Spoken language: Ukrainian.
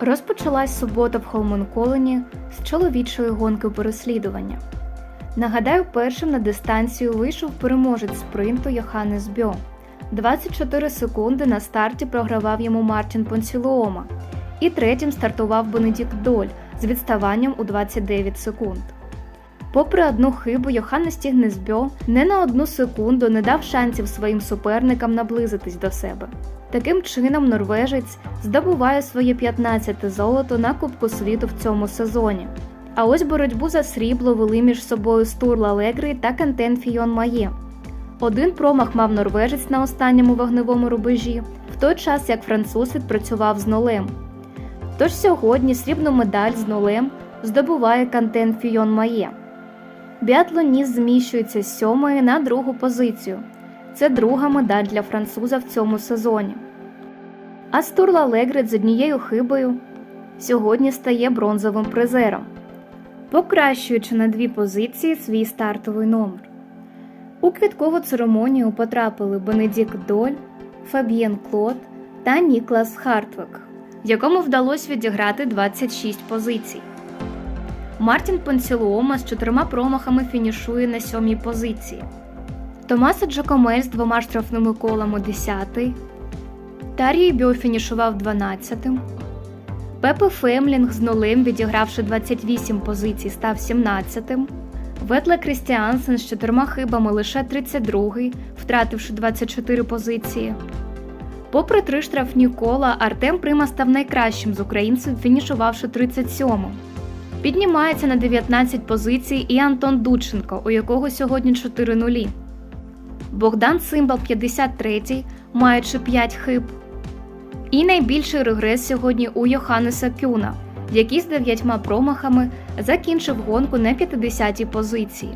Розпочалась субота в Холменколені з чоловічої гонки переслідування. Нагадаю, першим на дистанцію вийшов переможець спринту Йоханнес Бьо. 24 секунди на старті програвав йому Мартін Понсілоома. І третім стартував Бенедікт Доль з відставанням у 29 секунд. Попри одну хибу, Йоханнес Тігнесбьо не на одну секунду не дав шансів своїм суперникам наблизитись до себе. Таким чином, норвежець здобуває своє 15-те золото на Кубку світу в цьому сезоні. А ось боротьбу за срібло вели між собою Стурла Легрі та Кантен Фійон Має. Один промах мав норвежець на останньому вогневому рубежі, в той час як француз відпрацював з нолем. Тож сьогодні срібну медаль з нолем здобуває Кантен Фійон Має. Біатлоніст зміщується з сьомої на другу позицію. Це друга медаль для француза в цьому сезоні. А Стурла Легрид з однією хибою сьогодні стає бронзовим призером, покращуючи на дві позиції свій стартовий номер. У квіткову церемонію потрапили Бенедікт Доль, Фаб'єн Клод та Ніклас Хартвек, якому вдалося відіграти 26 позицій. Мартін Понсілуома з чотирма промахами фінішує на сьомій позиції. Томаса Джакомель з двома штрафними колами 10-й. Тарій Бьо фінішував 12-тим. Пепе Фемлінг з нулем, відігравши 28 позицій, став 17-тим. Ветле Крістіансен з чотирма хибами лише 32-й, втративши 24 позиції. Попри три штрафні кола, Артем Прима став найкращим з українців, фінішувавши 37-м. Піднімається на 19 позицій і Антон Дученко, у якого сьогодні 4 нулі. Богдан Цимбал 53-й, маючи 5 хиб. І найбільший регрес сьогодні у Йоханнеса Кюна, який з дев'ятьма промахами закінчив гонку на 50-й позиції.